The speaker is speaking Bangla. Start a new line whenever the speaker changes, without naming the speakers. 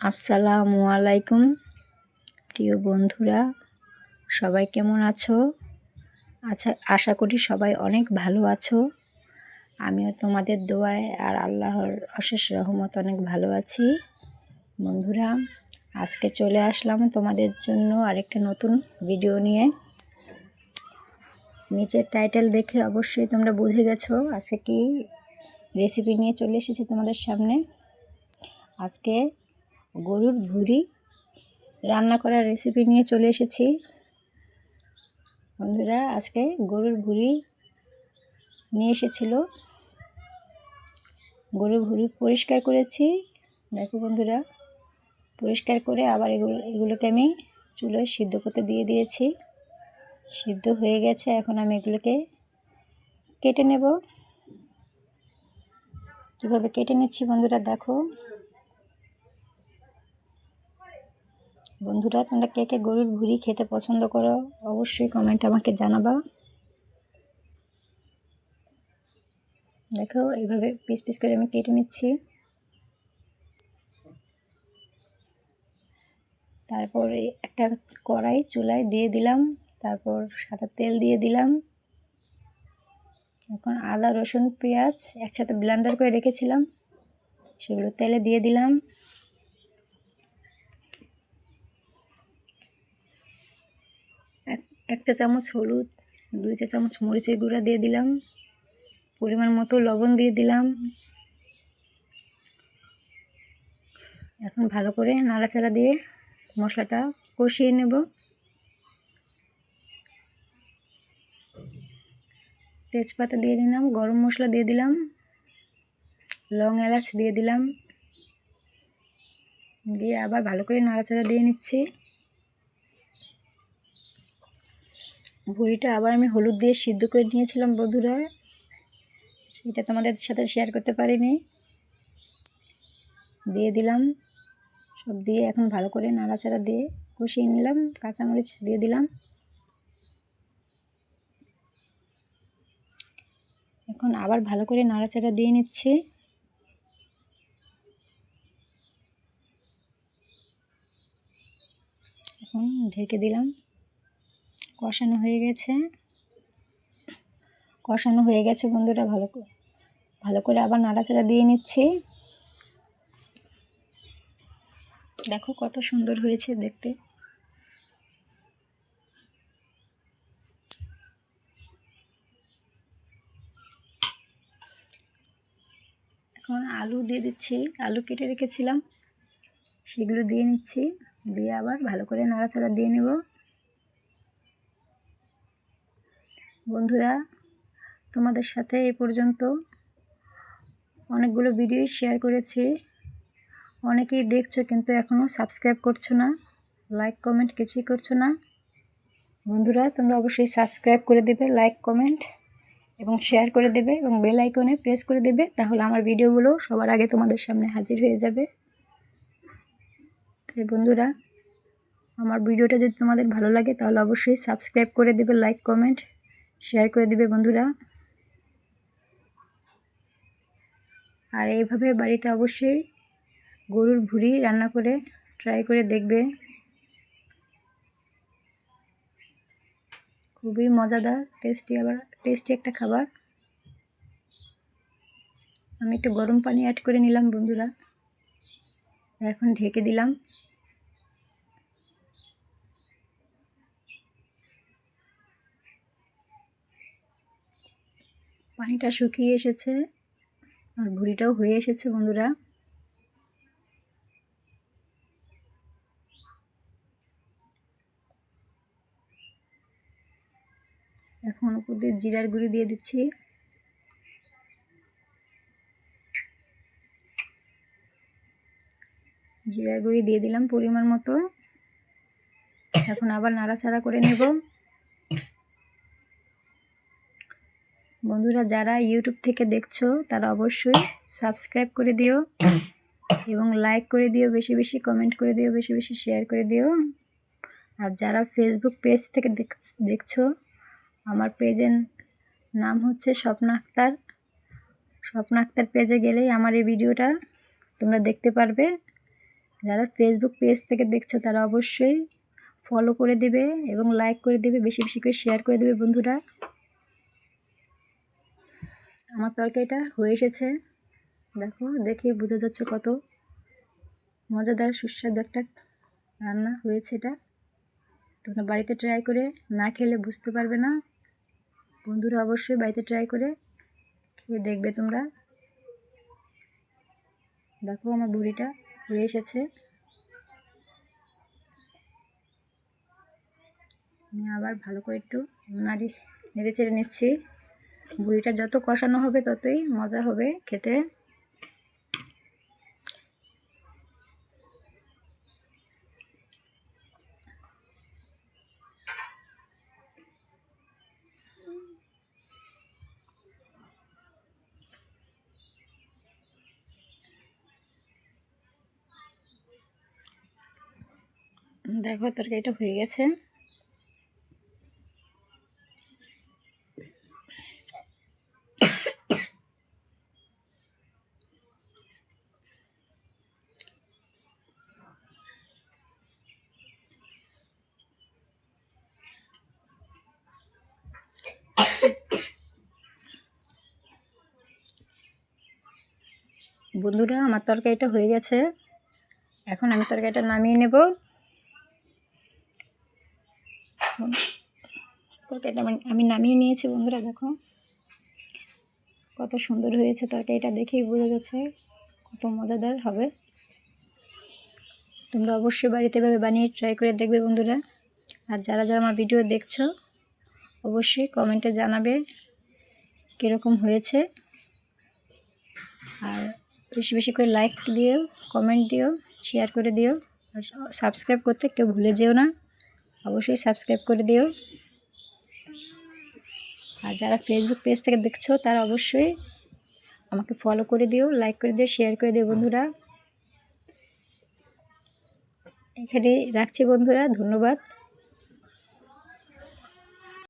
আসসালামু আলাইকুম, প্রিয় বন্ধুরা। সবাই কেমন আছো? আচ্ছা আশা করি সবাই অনেক ভালো আছো। আমিও তোমাদের দোয়ায় আর আল্লাহর অশেষ রহমত অনেক ভালো আছি। বন্ধুরা, আজকে চলে আসলাম তোমাদের জন্য আরেকটা নতুন ভিডিও নিয়ে। নিচের টাইটেল দেখে অবশ্যই তোমরা বুঝে গেছো আজকে কি রেসিপি নিয়ে চলে এসেছি তোমাদের সামনে। আজকে গরুর ভুড়ি রান্না করার রেসিপি নিয়ে চলে এসেছি। বন্ধুরা, আজকে গরুর ভুড়ি নিয়ে এসেছিল। গরুর ভুড়ি পরিষ্কার করেছি। দেখো বন্ধুরা, পরিষ্কার করে আবার এগুলো, এগুলোকে আমি চুলোয় সিদ্ধ করতে দিয়ে দিয়েছি। সিদ্ধ হয়ে গেছে, এখন আমি এগুলোকে কেটে নেব। কীভাবে কেটে নিচ্ছি বন্ধুরা, দেখো। বন্ধুরা, তোমরা কে কে গরুর ভুড়ি খেতে পছন্দ করো, অবশ্যই কমেন্ট আমাকে জানাবা। দেখো, এইভাবে পিস পিস করে আমি কেটে নিচ্ছি। তারপর একটা কড়াই চুলায় দিয়ে দিলাম, তারপর সাদা তেল দিয়ে দিলাম। এখন আদা, রসুন, পেঁয়াজ একসাথে ব্লেন্ডার করে রেখেছিলাম, সেগুলো তেলে দিয়ে দিলাম। এক চা চামচ হলুদ, দুই চা চামচ মরিচের গুঁড়া দিয়ে দিলাম, পরিমাণ মতো লবণ দিয়ে দিলাম। এখন ভালো করে নাড়াচাড়া দিয়ে মশলাটা কষিয়ে নেব। তেজপাতা দিয়ে দিলাম, গরম মশলা দিয়ে দিলাম, লং এলাচ দিয়ে দিলাম। দিয়ে আবার ভালো করে নাড়াচাড়া দিয়ে নিচ্ছি। ভুড়িটা আবার আমি হলুদ দিয়ে সিদ্ধ করে নিয়েছিলাম বন্ধুরা। সেটা তোমাদের সাথে শেয়ার করতে পারিনি। দিয়ে দিলাম। সব দিয়ে এখন ভালো করে নাড়াচাড়া দিয়ে কষিয়ে নিলাম। কাঁচামরিচ দিয়ে দিলাম। এখন আবার ভালো করে নাড়াচাড়া দিয়ে নিচ্ছি। এখন ঢেকে দিলাম। কষানো হয়ে গেছে। কষানো হয়ে গেছে বন্ধুরা, ভালো করে ভালো করে আবার নাড়াচাড়া দিয়ে নিচ্ছি। দেখো কত সুন্দর হয়েছে দেখতে। এখন আলু দিয়ে দিচ্ছি, আলু কেটে রেখেছিলাম। সেগুলো দিয়ে নিচ্ছি, দিয়ে আবার ভালো করে নাড়াচাড়া দিয়ে নেব। বন্ধুরা, তোমাদের সাথে এ পর্যন্ত অনেকগুলো ভিডিও শেয়ার করেছি। অনেকেই দেখছ কিন্তু এখনও সাবস্ক্রাইব করছ না লাইক কমেন্ট কিছুই করছ না। বন্ধুরা, তোমরা অবশ্যই সাবস্ক্রাইব করে দেবে লাইক কমেন্ট এবং শেয়ার করে দেবে এবং বেল আইকনে প্রেস করে দেবে, তাহলে আমার ভিডিওগুলো সবার আগে তোমাদের সামনে হাজির হয়ে যাবে। তাই বন্ধুরা, আমার ভিডিওটা যদি তোমাদের ভালো লাগে, তাহলে অবশ্যই সাবস্ক্রাইব করে দেবে লাইক কমেন্ট শেয়ার করে দিবে বন্ধুরা। আর এইভাবে বাড়িতে অবশ্যই গরুর ভুড়ি রান্না করে ট্রাই করে দেখবে। খুবই মজাদার টেস্টি আবার টেস্টি একটা খাবার। আমি একটু গরম পানি অ্যাড করে নিলাম বন্ধুরা। এখন ঢেকে দিলাম। পানিটা শুকিয়ে এসেছে। আর ভুড়িটাও হয়ে এসেছে, বন্ধুরা। এখন দিয়ে জিরার গুঁড়ি দিয়ে দিচ্ছি। জিরার গুঁড়ি দিয়ে দিলাম পরিমাণ মতো। এখন আবার নাড়াচাড়া করে নেব। বন্ধুরা, যারা ইউটিউব থেকে দেখছ, তারা অবশ্যই সাবস্ক্রাইব করে দিও এবং লাইক করে দিও, বেশি বেশি কমেন্ট করে দিও, বেশি বেশি শেয়ার করে দিও। আর যারা ফেসবুক পেজ থেকে দেখছ, আমার পেজের নাম হচ্ছে স্বপ্ন আক্তার। স্বপ্ন আক্তার পেজে গেলেই আমার এই ভিডিওটা তোমরা দেখতে পারবে। যারা ফেসবুক পেজ থেকে দেখছ, তারা অবশ্যই ফলো করে দেবে এবং লাইক করে দেবে, বেশি বেশি করে শেয়ার করে দেবে বন্ধুরা। আমার তরকারিটা হয়ে এসেছে। দেখো দেখে বোঝা যাচ্ছে কত মজাদার, সুস্বাদু একটা রান্না হয়েছে এটা। তোমরা বাড়িতে ট্রাই করে না খেলে বুঝতে পারবে না। বন্ধুরা অবশ্যই বাড়িতে ট্রাই করে খেয়ে দেখবে তোমরা। দেখো, আমার বুড়িটা হয়ে এসেছে। আমি আবার ভালো করে একটু নাড়ি, নেড়ে চেড়ে নিচ্ছি। বুড়িটা যত কষানো হবে ততই মজা হবে খেতে। দেখো তরকারিটা হয়ে গেছে। বন্ধুরা, আমার তরকারিটা হয়ে গেছে। এখন আমি তরকারিটা নামিয়ে নেব। তরকারিটা আমি নামিয়ে নিয়েছি, বন্ধুরা, দেখো। কত সুন্দর হয়েছে তরকারিটা দেখেই বোঝা যাচ্ছে কত মজাদার হবে। তোমরা অবশ্যই বাড়িতে ভাবে বানিয়ে ট্রাই করে দেখবে, বন্ধুরা। আর যারা যারা আমার ভিডিও দেখছ, অবশ্যই কমেন্টে জানাবে কীরকম হয়েছে। বেশি বেশি করে লাইক দিও কমেন্ট দিও শেয়ার করে দিও। আর সাবস্ক্রাইব করতে কেউ ভুলে যেও না। অবশ্যই সাবস্ক্রাইব করে দিও। আর যারা ফেসবুক পেজ থেকে দেখছ, তারা অবশ্যই আমাকে ফলো করে দিও লাইক করে দিও শেয়ার করে দিও বন্ধুরা। এখানে রাখছি বন্ধুরা, ধন্যবাদ।